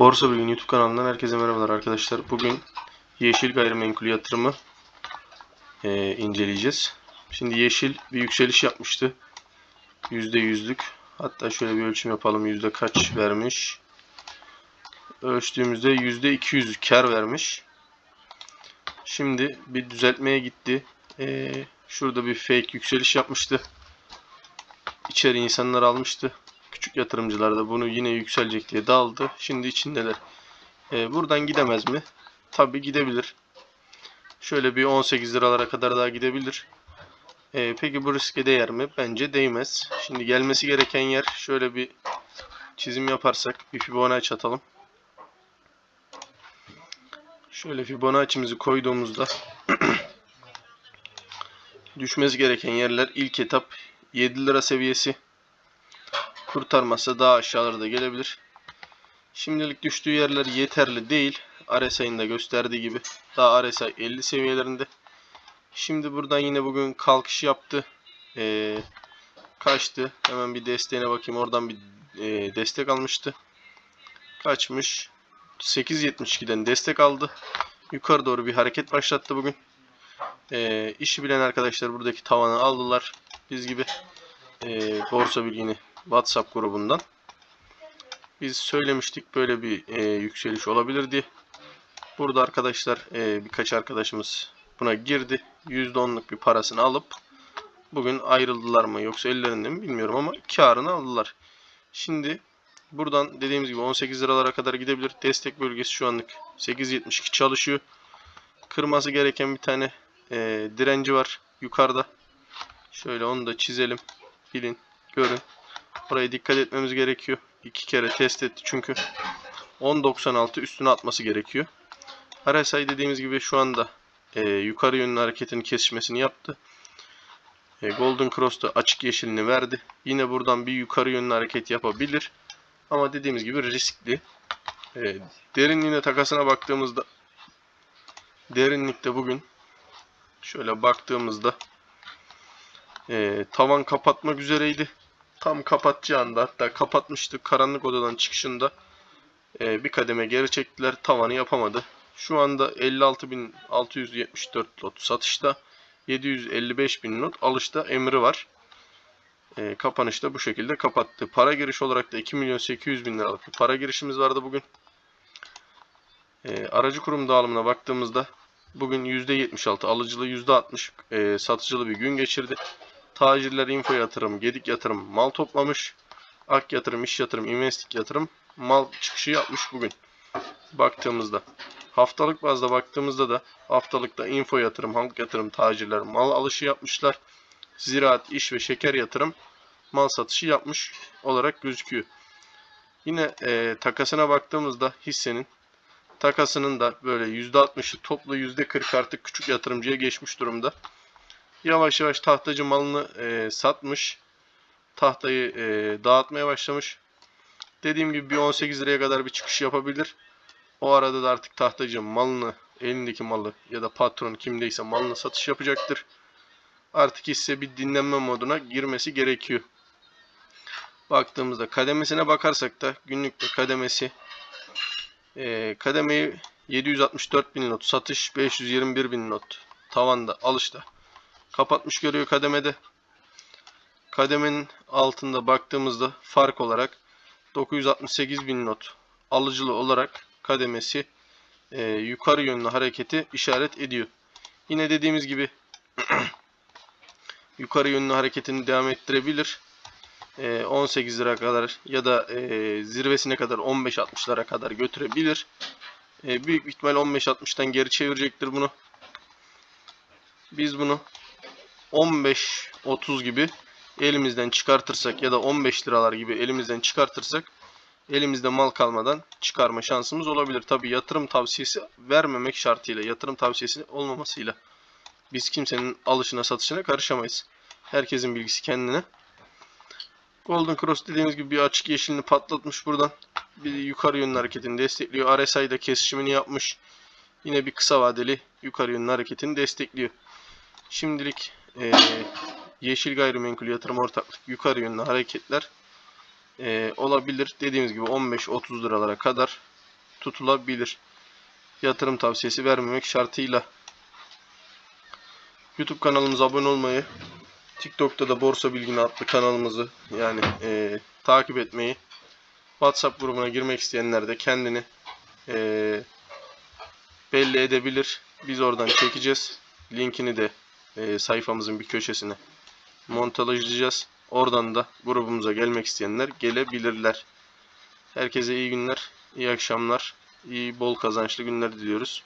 Borsa Bilgin YouTube kanalından herkese merhabalar arkadaşlar. Bugün yeşil gayrimenkul yatırımı e, inceleyeceğiz. Şimdi yeşil bir yükseliş yapmıştı. %100'lük. Hatta şöyle bir ölçüm yapalım. Yüzde kaç vermiş? Ölçtüğümüzde %200 kar vermiş. Şimdi bir düzeltmeye gitti. E, şurada bir fake yükseliş yapmıştı. İçeri insanlar almıştı. Küçük yatırımcılar da bunu yine yükselecek diye daldı. Şimdi içindeler. Ee, buradan gidemez mi? Tabi gidebilir. Şöyle bir 18 liralara kadar daha gidebilir. Ee, peki bu riske değer mi? Bence değmez. Şimdi gelmesi gereken yer şöyle bir çizim yaparsak bir Fibonacci atalım. Şöyle Fibonacci'mizi koyduğumuzda düşmesi gereken yerler ilk etap 7 lira seviyesi kurtarmazsa daha aşağılara da gelebilir. Şimdilik düştüğü yerler yeterli değil. RSI'nin de gösterdiği gibi. Daha RSI 50 seviyelerinde. Şimdi buradan yine bugün kalkış yaptı. Ee, kaçtı. Hemen bir desteğine bakayım. Oradan bir e, destek almıştı. Kaçmış. 8.72'den destek aldı. Yukarı doğru bir hareket başlattı bugün. Ee, işi bilen arkadaşlar buradaki tavanı aldılar. Biz gibi e, borsa bilgini WhatsApp grubundan. Biz söylemiştik böyle bir e, yükseliş olabilir diye. Burada arkadaşlar e, birkaç arkadaşımız buna girdi. %10'luk bir parasını alıp bugün ayrıldılar mı yoksa ellerinde mi bilmiyorum ama karını aldılar. Şimdi buradan dediğimiz gibi 18 liralara kadar gidebilir. Destek bölgesi şu anlık 8.72 çalışıyor. Kırması gereken bir tane e, direnci var yukarıda. Şöyle onu da çizelim. Bilin, görün. Buraya dikkat etmemiz gerekiyor. İki kere test etti çünkü. 10.96 üstüne atması gerekiyor. RSI dediğimiz gibi şu anda e, yukarı yönlü hareketin kesişmesini yaptı. E, Golden Cross'ta açık yeşilini verdi. Yine buradan bir yukarı yönlü hareket yapabilir. Ama dediğimiz gibi riskli. E, derinliğine takasına baktığımızda derinlikte bugün şöyle baktığımızda e, tavan kapatmak üzereydi tam kapatacağında hatta kapatmıştı karanlık odadan çıkışında e, bir kademe geri çektiler tavanı yapamadı. Şu anda 56.674 lot satışta 755.000 lot alışta emri var. E, kapanışta bu şekilde kapattı. Para giriş olarak da 2 milyon 800 bin liralık bir para girişimiz vardı bugün. E, aracı kurum dağılımına baktığımızda bugün %76 alıcılı %60 e, satıcılı bir gün geçirdi. Tacirler info yatırım, gedik yatırım mal toplamış. Ak yatırım, iş yatırım, investik yatırım mal çıkışı yapmış bugün. Baktığımızda. Haftalık bazda baktığımızda da haftalıkta info yatırım, halk yatırım, tacirler mal alışı yapmışlar. Ziraat, iş ve şeker yatırım mal satışı yapmış olarak gözüküyor. Yine e, takasına baktığımızda hissenin takasının da böyle %60'ı toplu %40 artık küçük yatırımcıya geçmiş durumda yavaş yavaş tahtacı malını e, satmış. Tahtayı e, dağıtmaya başlamış. Dediğim gibi bir 18 liraya kadar bir çıkış yapabilir. O arada da artık tahtacı malını, elindeki malı ya da patron kimdeyse malını satış yapacaktır. Artık hisse bir dinlenme moduna girmesi gerekiyor. Baktığımızda kademesine bakarsak da günlükte kademesi e, kademeyi 764 bin not satış 521 bin not tavanda alışta kapatmış görüyor kademede. Kademenin altında baktığımızda fark olarak 968 bin not alıcılı olarak kademesi e, yukarı yönlü hareketi işaret ediyor. Yine dediğimiz gibi yukarı yönlü hareketini devam ettirebilir. E, 18 lira kadar ya da e, zirvesine kadar 15-60'lara kadar götürebilir. E, büyük ihtimal 15-60'tan geri çevirecektir bunu. Biz bunu 15-30 gibi elimizden çıkartırsak ya da 15 liralar gibi elimizden çıkartırsak elimizde mal kalmadan çıkarma şansımız olabilir. Tabi yatırım tavsiyesi vermemek şartıyla, yatırım tavsiyesi olmamasıyla biz kimsenin alışına satışına karışamayız. Herkesin bilgisi kendine. Golden Cross dediğimiz gibi bir açık yeşilini patlatmış buradan. Bir yukarı yönlü hareketini destekliyor. RSI'da kesişimini yapmış. Yine bir kısa vadeli yukarı yönlü hareketini destekliyor. Şimdilik e, yeşil gayrimenkul yatırım ortaklık yukarı yönlü hareketler e, olabilir. Dediğimiz gibi 15-30 liralara kadar tutulabilir. Yatırım tavsiyesi vermemek şartıyla. YouTube kanalımıza abone olmayı, TikTok'ta da Borsa Bilgini adlı kanalımızı yani eee, takip etmeyi, WhatsApp grubuna girmek isteyenler de kendini eee, belli edebilir. Biz oradan çekeceğiz. Linkini de eee, sayfamızın bir köşesine montajlayacağız. Oradan da grubumuza gelmek isteyenler gelebilirler. Herkese iyi günler, iyi akşamlar, iyi bol kazançlı günler diliyoruz.